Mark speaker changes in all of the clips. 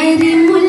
Speaker 1: አይደሙላ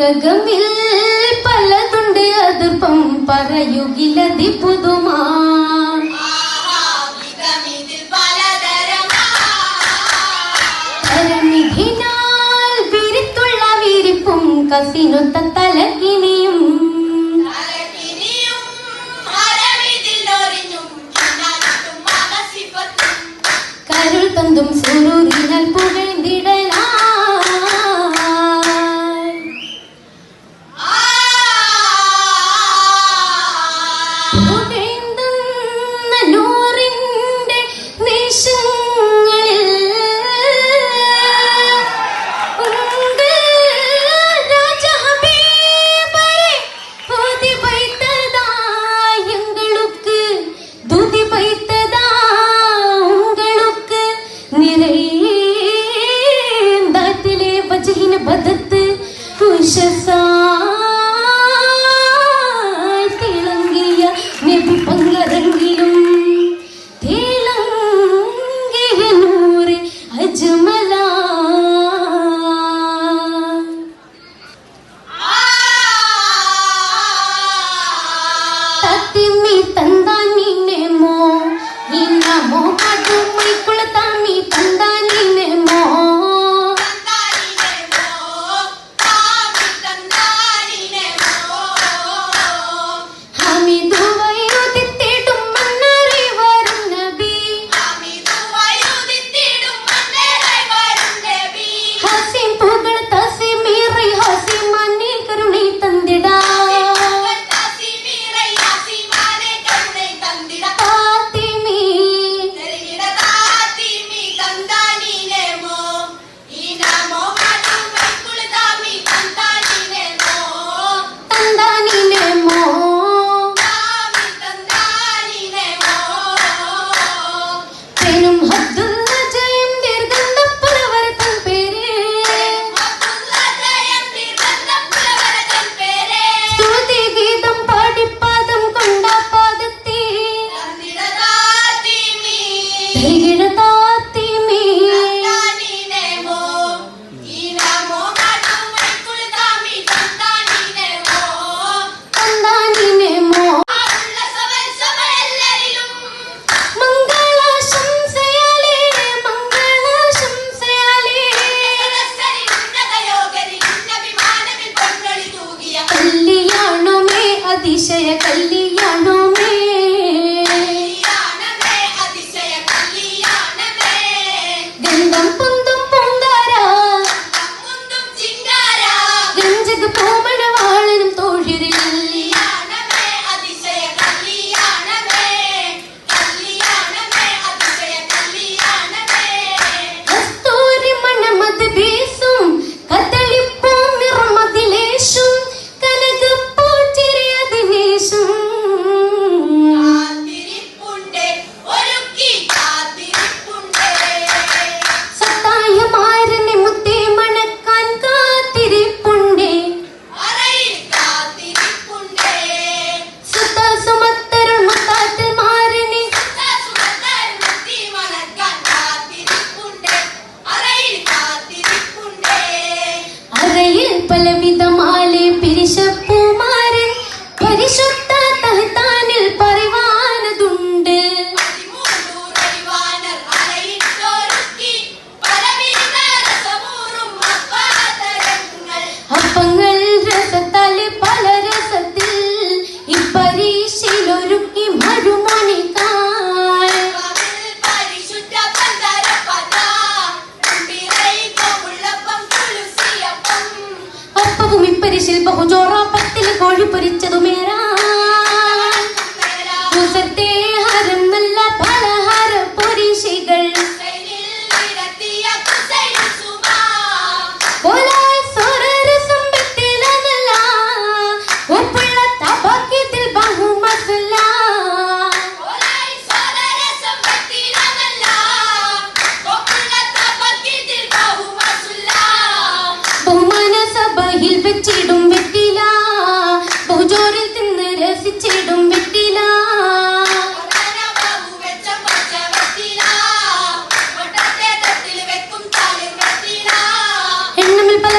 Speaker 1: പുസ്തകമിൽ പലതുണ്ട് അതിർപ്പം പറയുകിലതി പുതുമാ വിരിത്തുള്ള വിരിപ്പും കസിനൊത്ത തലകിനി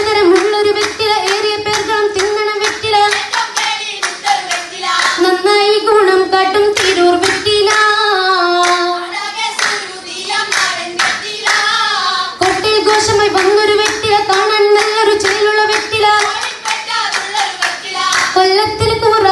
Speaker 1: നഗരമുള്ളൊരു വെറ്റില ഏറിയ പേർകളും തിന്നണം വെറ്റില. നന്നായി ഗുണം കാട്ടും തിരൂർ വെറ്റില. കൊട്ടിൽ ഘോഷമായി വന്നൊരു വെറ്റില കാണാൻ നല്ലൊരു ചേലുള്ള വെറ്റില. കൊല്ലത്തിൽ
Speaker 2: കൂറ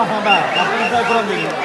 Speaker 2: 放放大把风带转给你